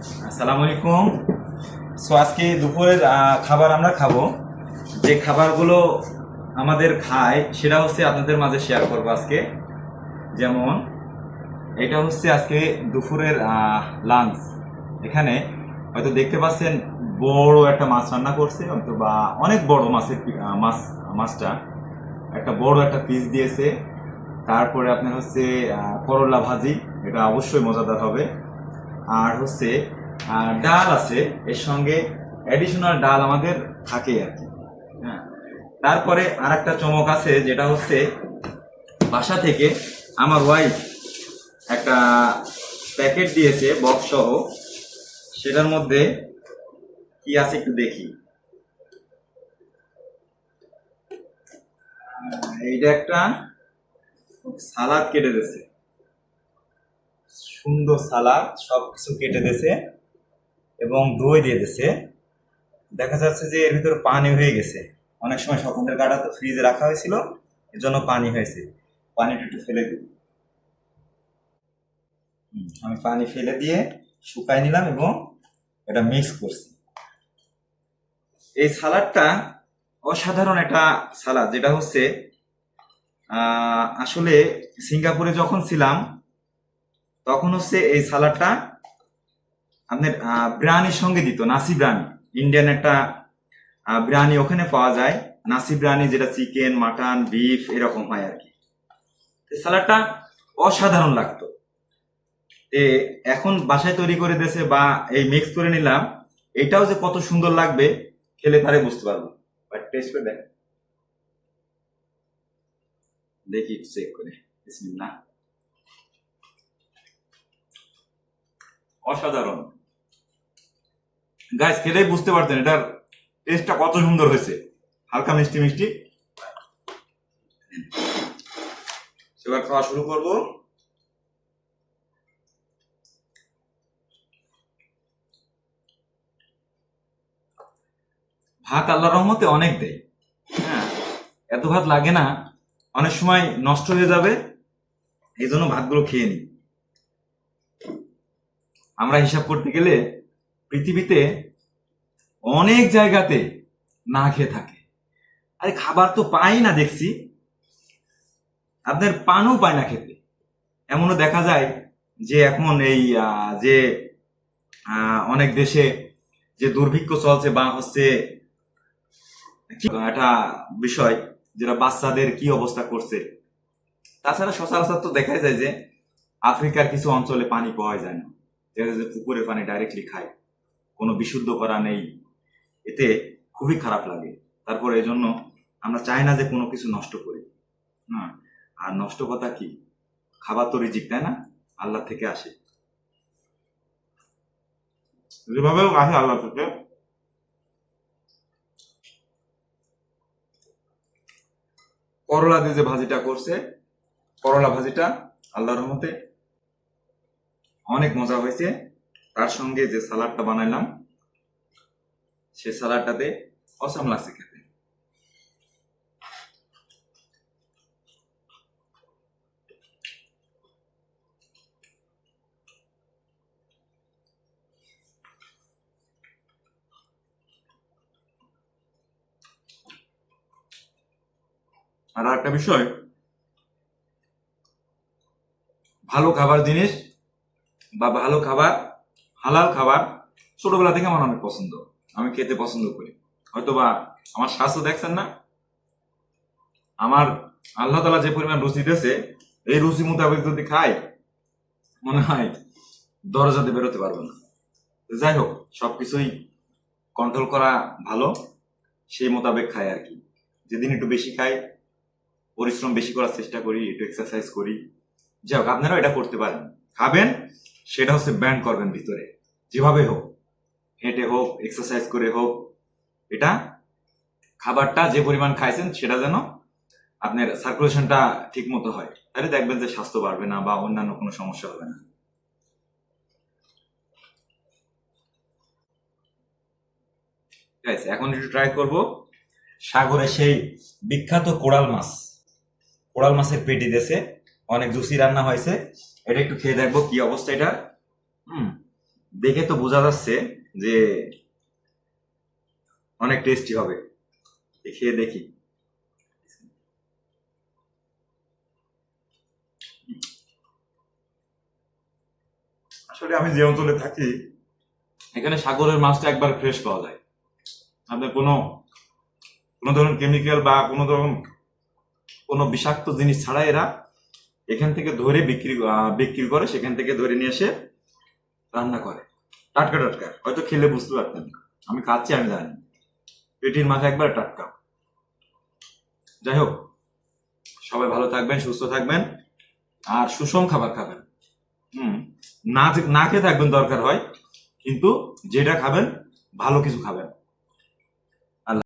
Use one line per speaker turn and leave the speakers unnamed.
আসসালামু আলাইকুম সো আজকে দুপুরের খাবার আমরা খাব। যে খাবারগুলো আমাদের খায়, সেটা হচ্ছে আপনাদের মাঝে শেয়ার করব আজকে। যেমন, এটা হচ্ছে আজকে দুপুরের লাঞ্চ এখানে হয়তো দেখতে পাচ্ছেন, বড় একটা মাছ রান্না করছে, হয়তো বা অনেক বড় মাছের মাছ, মাছটা। একটা বড় একটা পিস দিয়েছে। তারপরে আপনার হচ্ছে করলা ভাজি। এটা অবশ্যই মজাদার হবে। আর হচ্ছে ডাল আছে, এর সঙ্গে অ্যাডিশনাল ডাল আমাদের থাকে আর কি। হ্যাঁ। তারপরে আর একটা চমক আছে, যেটা হচ্ছে বাসা থেকে আমার ওয়াইফ একটা প্যাকেট দিয়েছে বক্স সহ। সেটার মধ্যে কি আছে একটু দেখি। এইটা একটা সালাদ কেটে দিয়েছে। সুন্দর সালাদ সব কিছু কেটে দিয়েছে এবং দই দিয়ে দিয়েছে। দেখা যাচ্ছে যে এর ভিতরে পানি হয়ে গেছে। অনেক সময় সকালের গাটা তো ফ্রিজে রাখা হয়েছিল এর জন্য পানি হয়েছে। পানিটা একটু ফেলে দিই। আমি পানি ফেলে দিয়ে শুকাই নিলাম এবং এটা মিক্স করছি। এই সালাডটা অসাধারণ একটা সালাদ, যেটা হচ্ছে আসলে সিঙ্গাপুরে যখন ছিলাম তখন হচ্ছে এই সালাডটা আপনার আহ, বিরিয়ানির সঙ্গে দিত নাসি বিরিয়ানি। ইন্ডিয়ান একটা আহ, বিরিয়ানি ওখানে পাওয়া যায়। নাসি বিরিয়ানি যেটা চিকেন মাটন বিফ এরকম হয় আর কি। সালাডটা অসাধারণ লাগতো। এখন বাসায় তৈরি করে দিয়েছে বা এই মিক্স করে নিলাম এটাও যে কত সুন্দর লাগবে খেলে পারে বুঝতে পারব। বাট টেস্ট করে দেখ দেখি চেক করে। বিসমিল্লাহ। অসাধারণ। গাইস খেলেই বুঝতে পারতেন এটার টেস্টটা কত সুন্দর হয়েছে। হালকা মিষ্টি মিষ্টি। এবার খাওয়া শুরু করব। ভাত আল্লাহর রহমতে অনেক দেয়। হ্যাঁ এত ভাত লাগে না। অনেক সময় নষ্ট হয়ে যাবে। এই জন্য ভাতগুলো খেয়ে নিই। আমরা হিসাব করতে গেলে পৃথিবীতে অনেক জায়গাতে না খেয়ে থাকে। আরে খাবার তো পাই না দেখছি। আপনার পানও পায় না খেতে। এমনও দেখা যায় যে এখন এই যে অনেক দেশে যে দুর্ভিক্ষ চলছে বা হচ্ছে একটা বিষয় যেটা বাচ্চাদের কি অবস্থা করছে। তাছাড়া সচরাচর তো দেখা যায় যে আফ্রিকার কিছু অঞ্চলে পানি পাওয়া যায় না। যেটা যে পুকুরে পানি ডাইরেক্টলি খায়। কোনো বিশুদ্ধ করা নেই। এতে খুবই খারাপ লাগে। তারপর এই জন্য আমরা চাই না যে কোনো কিছু নষ্ট করি। হ্যাঁ? আর নষ্ট কথা কি? খাবার তো রিজিক, তাই না? আল্লাহ থেকে আসে। যেভাবে আসে আল্লাহ থেকে। করলা দিয়ে যে ভাজিটা করছে, করলা ভাজিটা আল্লাহর রহমতে অনেক মজা হয়েছে। তার সঙ্গে যে সালাডটা বানাইলাম, সে সালাডটাতে অসাম লাগছে খেতে। আর একটা বিষয়, ভালো খাবার জিনিস বা ভালো খাবার, হালাল খাবার ছোটবেলা থেকে আমার অনেক পছন্দ। আমি খেতে পছন্দ করি। হয়তো বা আমার স্বাস্থ্য দেখছেন না। আমার আল্লাহ তালা যে পরিমাণ রুচি দিয়েছে, এই রুচি মোতাবেক যদি খাই, মনে হয় দরজাতে বেরোতে পারব না। যাই হোক, সবকিছুই কন্ট্রোল করা ভালো, সেই মোতাবেক খাই আর কি। যেদিন একটু বেশি খাই, পরিশ্রম বেশি করার চেষ্টা করি, একটু এক্সারসাইজ করি। যাই হোক, আপনারাও এটা করতে পারেন। খাবেন সেটা হচ্ছে ব্যান্ড করবেন ভিতরে। যেভাবে হোক, হেঁটে হোক এক্সারসাইজ করে হোক, এটা খাবারটা যে পরিমাণ খাইছেন সেটা যেন আপনার সার্কুলেশনটা ঠিক মতো হয়। তাহলে দেখবেন যে স্বাস্থ্য বাড়বে না বা অন্যান্য কোনো সমস্যা হবে না। এখন একটু ট্রাই করব। সাগরে সেই বিখ্যাত কোরাল মাছ। কোরাল মাছের পেটি দেশে অনেক জুসি রান্না হয়েছে। এটা একটু খেয়ে দেখব কি অবস্থা এটা। হুম, দেখে তো বোঝা যাচ্ছে যে অনেক টেস্টি হবে। খেয়ে দেখি। আসলে আমি যে অঞ্চলে থাকি, এখানে সাগরের মাছটা একবার ফ্রেশ পাওয়া যায়। আপনার কোনো কোনো ধরনের কেমিক্যাল বা কোনো ধরনের কোনো বিষাক্ত জিনিস ছাড়া এরা এখান থেকে ধরে বিক্রি বিক্রি করে, সেখান থেকে ধরে নিয়ে এসে রান্না করে। টাটকা টাটকা। হয়তো খেলে বুঝতে পারতেন। আমি খাচ্ছি, আমি জানি পেটির মাছ একবার টাটকা। যাই হোক, সবাই ভালো থাকবেন, সুস্থ থাকবেন, আর সুষম খাবার খাবেন। হুম, না না খেয়ে থাকবেন দরকার হয়, কিন্তু যেটা খাবেন, ভালো কিছু খাবেন।